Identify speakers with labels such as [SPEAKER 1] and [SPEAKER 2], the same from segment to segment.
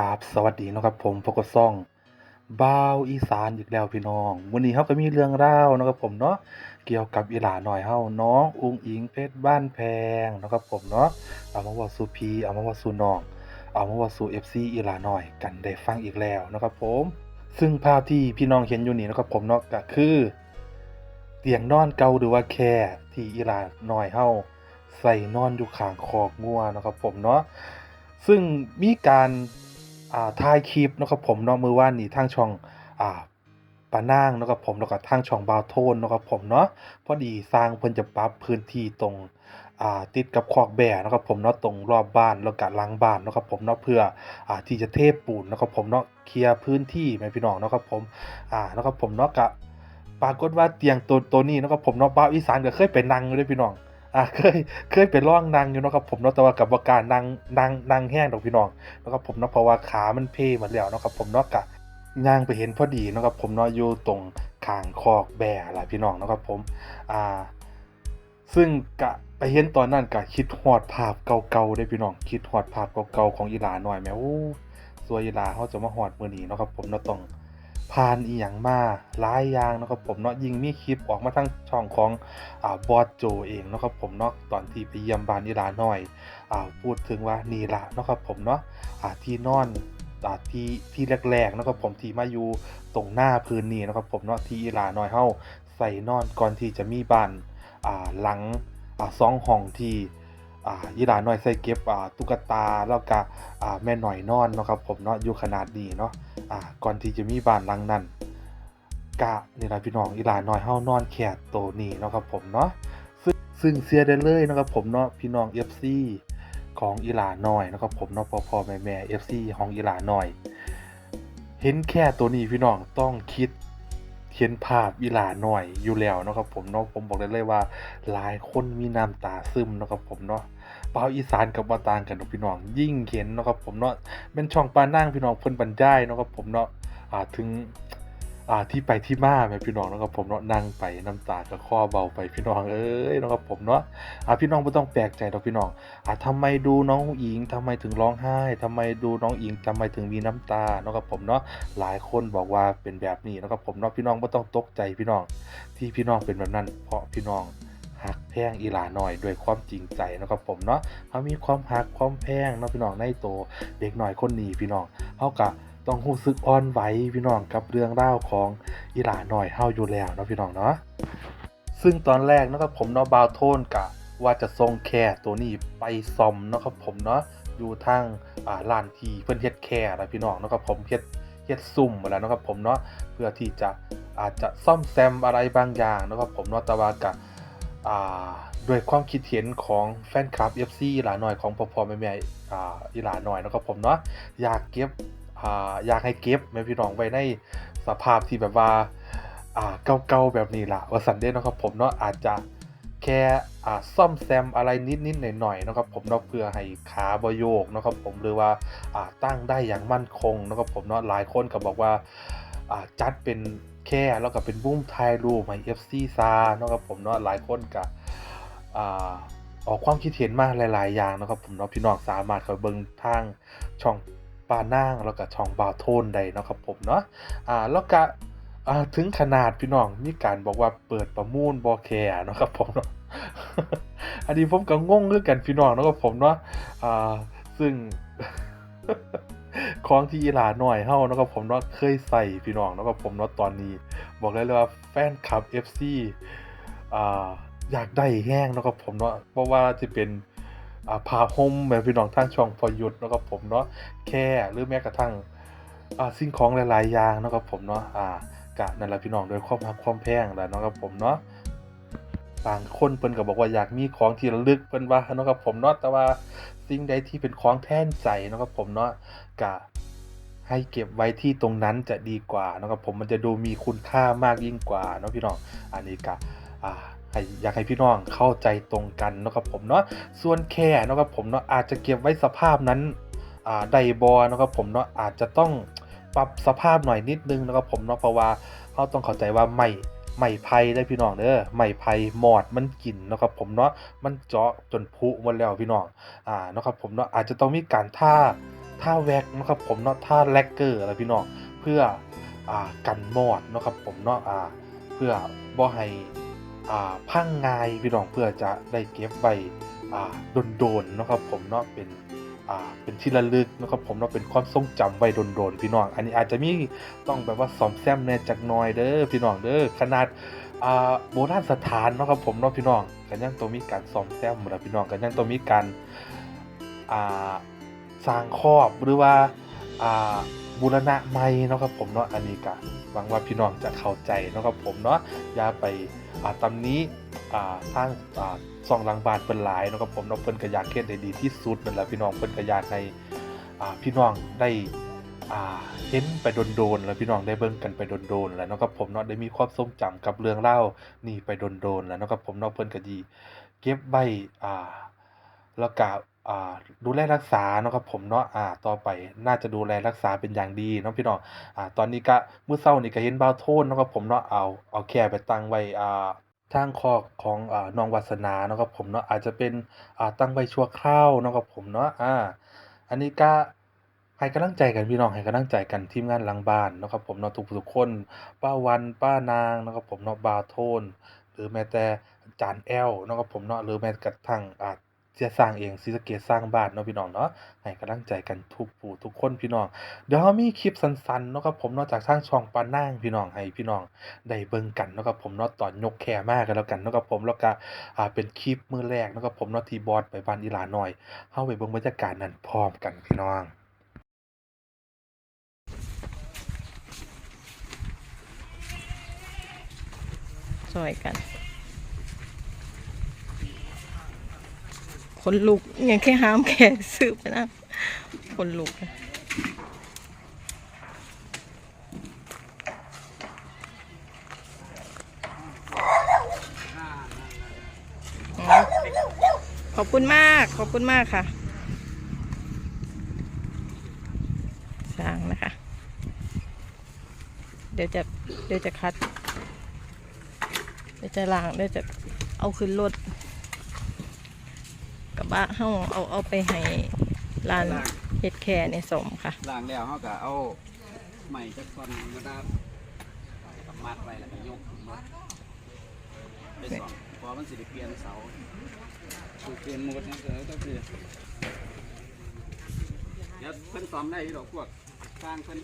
[SPEAKER 1] ครับสวัสดีนะครับผมพกซ่องบ่าวอีสานอีกแล้วพี่น้อง วันนี้เราก็มีเรื่องราวเนะครับผมเนาะเกี่ยวกับอีหลาหน้อยเฮาน้องอุงอิงเพชรบ้านแพงนะครับผมเนาะเอามาว้าสู่พีเอามาว้าสู่น้อง เอามาว้าสู่ FC อีหลาหน้อยกันได้ฟังอีกแล้วนะครับผม ซึ่งภาพที่พี่น้องเห็นอยู่นี่นะครับผมเนาะก็คือ เตียงนอนเก่าหรือว่าแคร่ที่อีหลาหน้อยเฮาใส่นอนอยู่ข้างคอกงัวนะครับผมเนาะซึ่งมีการ อ่าถ่ายคลิปนะครับผมเนาะมื้อวานนี้ทางช่องอ่าปานางนะครับผมแล้วก็ทางช่องบาวโทนนะครับผมเนาะพอดีสร้างเพิ่นจะปรับพื้นที่ตรงอ่าติดกับคอกแบะเนะครับผมเนาะตรงรอบบ้านแล้วก็หลังบ้านนะครับผมเนาะเพื่ออ่าที่จะเทปูนนะครับผมเนาะเคลียร์พื้นที่แม่พี่น้องนะครับผมอ่านะครับผมเนาะก็ปรากฏว่าเตียงตัวตัวนี้นะครับผมเนาะบ่าอีสานก็เคยไปนั่งเด้อพี่น้อง อ่าเคยเคยไปล่องนั่งอยู่เนาะครับผมเนาะแต่ว่ากับว่าการนั่งนั่งนั่งแห้งดอกพี่น้องเนาะครับผมเนาะเพราะว่าขามันเพหมดแล้วนะครับผมเนาะกะย่างไปเห็นพอดีนะครับผมเนาะอยู่ตรงขางคอกแบะล่ะพี่น้องนะครับผมอ่าซึ่งกะไปเห็นตอนนั้นกะคิดฮอดภาพเก่าๆได้พี่น้องคิดฮอดภาพเก่าๆของอีหลาหน่อยแหมโอ้สวยอีหลาเขาจะมาฮอดมื้อนี้เนาะครับผมเนาะต้อง ผ่านอีหยังมาหลายอย่างนะครับผมเนาะยิงมีคลิปออกมาทางช่องของอ่าบอสโจเองนะครับผมเนาะตอนที่ไปเยี่ยมบ้านอีลาหน้อยอ่าพูดถึงว่านี่ละนะครับผมเนาะอ่าที่นอนอ่าที่ที่แรกๆนะครับผมที่มาอยู่ตรงหน้าพื้นนี่เนะครับผมเนาะที่อีลาหน้อยเฮาใส่นอนก่อนที่จะมีบ้านอ่าหลังอ่าสองห้องที่ อ่าอีหลาน้อยใส่เก็บอ่าตุ๊กตาแล้วก็อ่าแม่หน่อยนอนเนาะครับผมเนาะอยู่ขนาดนี้เนาะอ่าก่อนที่จะมีบ้านหลังนั้นกะนี่ละพี่น้องอีหลาน้อยเฮานอนแค่โตนี้เนาะครับผมเนาะซึ่งซึ่งเสียได้เลยนะครับผมเนาะพี่น้อง FC ของอีหลาน้อยนะครับผมเนาะพ่อพอแม่แม่ FC ของอีหลาน้อย เห็นแค่ตัวนี้พี่น้องต้องคิด เห็นภาพอีหลาหน่อยอยู่แล้วเนาะครับผมเนาะผมบอกได้เลยว่า หลายคนมีน้ำตาซึมเนาะครับผมเนาะเปาอีสานกับบาต่างกันเนาะพี่น้องยิ่งเห็นเนาะครับผมเนาะเป็นช่องปานั่งพี่น้องเพิ่นบรรยายเนาะครับผมเนาะอ่าถึง อ่าที่ไปที่มาแม่พี่น้องนาะครับผมเนาะนั่งไปน้ำตาก็คลอเบาไปพี่น้องเอ้ยนาะครับผมเนาะอ่าพี่น้องไม่ต้องแปลกใจดอกพี่น้องอ่าทำไมดูน้องอิงทำไมถึงร้องไห้ทำไมดูน้องอิงทำไมถึงมีน้ำตานาะครับผมเนาะหลายคนบอกว่าเป็นแบบนี้นาะครับผมเนาะพี่น้องไม่ต้องตกใจพี่น้อง ที่พี่น้องเป็นแบบนั้น เพราะพี่น้องหักแพงอีหลาหน่อยด้วยความจริงใจนะครับผมเนาะเขามีความหักความแพงเนาะพี่น้องในโตเด็กหน่อยคนนี้พี่น้องเขากะ ต้องรู้สึกอ่อนไหวพี่น้องกับเรื่องราของอีหลาหน่อยเฮาอยู่แล้วเนาะพี่น้องเนาะซึ่งตอนแรกนะครับผมเนาะบาวโทนกะว่าจะส่งแค่ตัวนี้ไปซ่อมเนาะครับผมเนาะอยู่ทางอ่าร้านทีเพิ่นเฮ็ดแค่นะพี่น้องเนาะครับผมเฮ็ดเฮ็ดซุ่มแล้วเนาะครับผมเนาะเพื่อที่จะอาจจะซ่อมแซมอะไรบางอย่างเนาะครับผมเนาะแต่ว่ากะอ่าด้วยความคิดเห็นของแฟนคลับ FC อีหลาหน่อยของพอพอแม่แม่อ่าอีหลาหน่อยนะครับผมเนาะอยากเก็บ อยากให้เก็บแม่พี่น้องไว้ในสภาพที่แบบว่าเก่าๆแบบนี้ละว่าสันเดนเนะครับผมเนาะอาจจะแค่ซ่อมแซมอะไรนิดๆหน่อยๆนะครับผมเนาะเพื่อให้ขาบโยกนะครับผมหรือว่าาตั้งได้อย่างมั่นคงนะครับผมเนาะหลายคนก็บอกว่าาจัดเป็นแค่แล้วก็เป็นบุ้มถ่ายรูปให้ FC ซาเนาะครับผมเนาะหลายคนก็อออกความคิดเห็นมาหลาย ๆ อย่างนะครับผมเนาะพี่น้องสามารถเข้าเบิ่งทางช่อง ปานางแล้วก็ช่องบาวโทนได้เนาะครับผมเนาะอ่าแล้วก็ถึงขนาดพี่น้องมีการบอกว่าเปิดประมูลบ่แคร์นะครับผมเนาะอันนี้ผมก็งงคือกันพี่น้องนะครับผมเนาะอ่าซึ่งของที่อีหลาหน่อยเฮ้านะครับผมเนาะเคยใส่พี่น้องนะครับผมเนาะตอนนี้ บอกได้เลยว่าแฟนคลับ FC อ่าอยากได้แห้งนะครับผมเนาะเพราะว่าจะเป็น อาผ้าห่มแบบพี่น้องทางช่องพอยุทธเนะครับผมเนาะแค่หรือแม้กระทั่งอาสิ่งของหลายๆอย่างนะครับผมเนาะอ่ากะนั่นแหละพี่น้องโดยความรักความแพงแหละนะครับผมเนาะบางคนเพิ่นก็บอกว่าอยากมีของที่ระลึกเพิ่นว่านะครับผมเนาะแต่ว่าสิ่งใดที่เป็นของแทนใจนะครับผมเนาะกะให้เก็บไว้ที่ตรงนั้นจะดีกว่านะครับผมมันจะดูมีคุณค่ามากยิ่งกว่าเนาะพี่น้องอันนี้ก็อ่า ให้อยากให้พี่น้องเข้าใจตรงกันนะครับผมเนาะส่วนแค่เนะครับผมเนาะอาจจะเก็บไว้สภาพนั้นไดบอนะครับผมเนาะอาจจะต้องปรับสภาพหน่อยนิดนึงนะครับผมเนาะเพราะว่าเขาต้องเข้าใจว่าไม่ไม่ไผ่ได้พี่น้องเด้อไม่ไผ่หมอดมันกินนะครับผมเนาะมันเจาะจนพุหมดแล้วพี่น้องอ่านะครับผมเนาะอาจจะต้องมีการท่าท่าแวกนะครับผมเนาะท่าแลกเกอร์อะไรพี่น้องเพื่ออ่ากันมอดนะครับผมเนาะอ่าเพื่อบ่ให้ พังงายพี่น้องเพื่อจะได้เก็บไว้โดนๆนะครับผมเนาะเป็นเป็นที่ระลึกนะครับผมเนาะเป็นความทรงจำไว้โดนๆพี่น้อง อันนี้อาจจะมีต้องแบบว่าซ่อมแซมแน่จักหน่อยเด้อพี่น้องเด้อขนาดโบราณสถานนะครับผมเนาะพี่น้องกันยังต้องมีการซ่อมแซมหมดแล้วพี่น้องกันยังต้องมีการสร้างครอบหรือว่าบูรณะใหม่นะครับผมเนาะอันนี้ก็ หวังว่าพี่น้องจะเข้าใจนะครับผมเนาะอย่าไปอาตำนี้อ่าทางซองหลังบานเปิ้นหลายนะครับผมเนาะเปิ้นก็อยากเฮ็ดได้ดีที่สุดนั่นแหละพี่น้องเปิ้นก็อยากให้อ่าพี่น้องได้เห็นไปโดนๆแล้วพี่น้องได้เบิ่งกันไปโดนๆแล้วเนาะครับผมเนาะได้มีความทรงจำกับเรื่องเล่านี่ไปโดนๆแล้วเนาะครับผมเนาะเพิ่นก็ดี เก็บไว้อ่าแล้วก็ อ่าดูแลรักษาเนาะครับผมเนาะอ่าต่อไปน่าจะดูแลรักษาเป็นอย่างดีเนาะพี่น้องอ่าตอนนี้ก็มื้อเช้านี่ก็เห็นบ่าวโทนเนาะครับผมเนาะเอาเอาแค่ไปตั้งไว้อ่าทางคอกของอ่าน้องวาสนาเนาะครับผมเนาะอาจจะเป็นอ่าตั้งไว้ชั่วคราวเนาะครับผมเนาะอ่า อันนี้ก็ให้กำลังใจกันพี่น้องให้กำลังใจกันทีมงานหลังบ้านเนาะครับผมเนาะทุกๆคนป้าวันป้านางเนาะครับผมเนาะบาวโทน หรือแม้แต่จารย์แอลเนาะครับผมเนาะหรือแม้กระทั่งอ่า เสียสร้างเองศรีสะเกษสร้างบ้านเนาะพี่น้องเนาะให้กำลังใจกันทุกผู้ทุกคนพี่น้องเดี๋ยวเรามีคลิปสั้นๆเนาะครับผมนาะจากทางช่องปานางพี่น้องให้พี่น้องได้เบิ่งกันเนาะครับผมเนาะตอนยกแค่มากกันแล้วกันเนาะครับผมแล้วก็อ่าเป็นคลิปมือแรกเนาะครับผมเนาะที่บอสไปบ้านอีหลาน้อยเข้าไปเบิ่งบรรยากาศนั้นพร้อมกันพี่น้อง
[SPEAKER 2] ซอยกัน คนลุกอยังแค่ห้ามแขกซื้อไปนะคนลุกขอบคุณมาก ขอบคุณมากค่ะสร้างนะคะ เดี๋ยวจะเดี๋ยวจะคัด เดี๋ยวจะล้างเดี๋ยวจะเอาขึ้นรถ กระบะเฮาเอาเอาไปให้ร้านเฮ็ดแค่ในสมค่ะ
[SPEAKER 3] ล้างแล้วเขาก็เอาใหม่จักคนมาดามกับมัดไว้แล้วก็ยกมัดไปสองพอมันสิได้เปลี่ยนเสาคือเปลี่ยนหมดนะเออต้องเปลี่ยนเดี๋ยวเพิ่นซ่อมได้อยู่ดอกพวกสร้างเพิ่น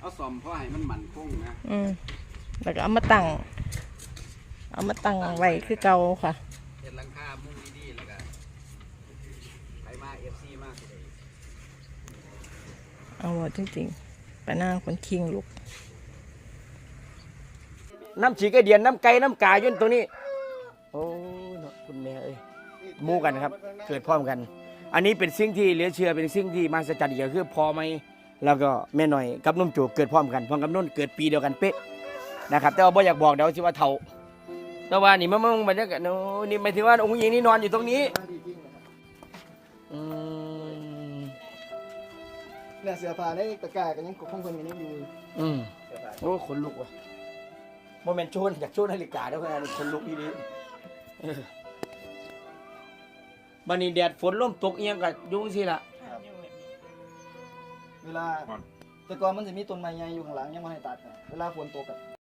[SPEAKER 3] เอาซ่อมเพราะให้มันมั่นคงนะ
[SPEAKER 2] อืมแล้วก็เอามาตั้งเอามาตั้งไว้คือเก่าค่ะ
[SPEAKER 3] เห็นหลังคามุ้งดีๆแล้วก็ไปมา เอากเลย
[SPEAKER 2] เอาหมดจริงๆปะนางคนคิงลูก
[SPEAKER 4] น้ำฉีกไอเดียนน้ำไก่น้ำกายุ่นตรงนี้ โอ้เนาะคุณแม่เอ้ยมูกันครับ เกิดพร้อมกัน อันนี้เป็นสิ่งที่เหลือเชื่อเป็นสิ่งที่มหัศจรรย์อีกอย่างคือพอไหมแล้วก็แม่หน่อยกับนุ่มโจเกิดพร้อมกันพร้อมกับนุ่นเกิดปีเดียวกันเป๊ะนะครับ แต่ว่าบ่อยากบอกเดี๋ยวสิว่าเท่าแต่ว่านี่มันมันบรรยากาศโน้นี่หมายถึงว่าองค์หญิงนี่นอนอยู่ตรงนี้
[SPEAKER 5] เนี่ยเสื้อผ้าในตะกร้ากันยังคงคนกันยังอยู่
[SPEAKER 4] อืมโอ้ขนลุกว่ะโมเมนต์โชนอยากโชนนาฬิกาด้วยกันขนลุกอีนี้บันนี้แดดฝนล่มตกเอียงกับยุ่งสิล่ะ
[SPEAKER 5] เวลา แต่ก่อนมันจะมีต้นไม้ใหญ่อยู่ข้างหลังยังไม่ให้ตัดอะเวลาฝนตกอะ